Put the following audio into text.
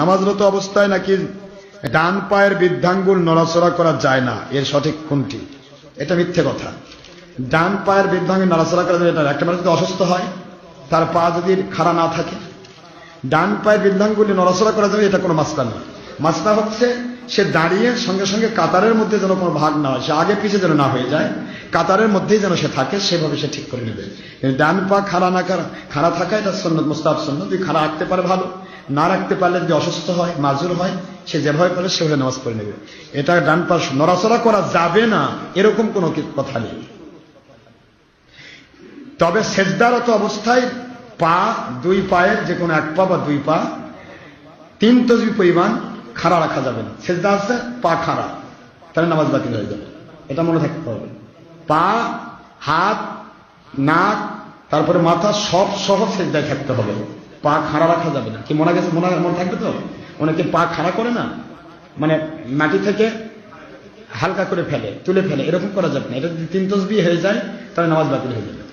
নামাজরত অবস্থায় নাকি ডান পায়ের বৃদ্ধাঙ্গুল নড়াচড়া করা যায় না? এর সঠিক কোনটি? এটা মিথ্যে কথা। ডান পায়ের বৃদ্ধাঙ্গুল নড়াচড়া করা যায় এটা একটা মানুষ যদি অসুস্থ হয়, তার পা যদি খাড়া না থাকে, ডান পায়ের বৃদ্ধাঙ্গুলি নড়াচড়া করা যাবে, এটা কোনো মাস্তা নয়। মাস্তা হচ্ছে সে দাঁড়িয়ে সঙ্গে সঙ্গে কাতারের মধ্যে যেন কোনো ভাগ না হয়, সে আগে পিছিয়ে যেন না হয়ে যায়, কাতারের মধ্যেই যেন সে থাকে, সেভাবে সে ঠিক করে নেবে। ডান পা খাড়া না খাড়া খাড়া থাকা এটা সন্ন্যত মুস্তাব সন্ন্যত খাড়া আঁকতে পারে ভালো না রাখতে পারলে যদি অসুস্থ হয়, মাজুর হয়, সে যেভাবে পারে সেভাবে নামাজ পড়ে নেবে। এটা ডান পা নড়াচড়া করা যাবে না, এরকম কোনো কথা নেই। তবে সেজদারত অবস্থায় পা দুই পায়ের যে কোনো এক পা বা দুই পা, তিন তসবি পরিমাণ খাড়া রাখা যাবে না। সেজদা আছে, পা খাড়া, তাহলে নামাজ বাতিল হয়ে যাবে। এটা মনে থাকতে হবে। পা, হাত, নাক, তারপরে মাথা সব সহ সেজদায় থাকতে হবে। পা খাড়া রাখা যাবে না। কি মনে গেছে? মনে মনে থাকবে তো? অনেকে পা খাড়া করে না? মানে মাটি থেকে হালকা করে ফেলে, তুলে ফেলে, এরকম করা যাবে না। এটা যদি তিন তসবি হয়ে যায়, তাহলে নামাজ বাতিল হয়ে যাবে।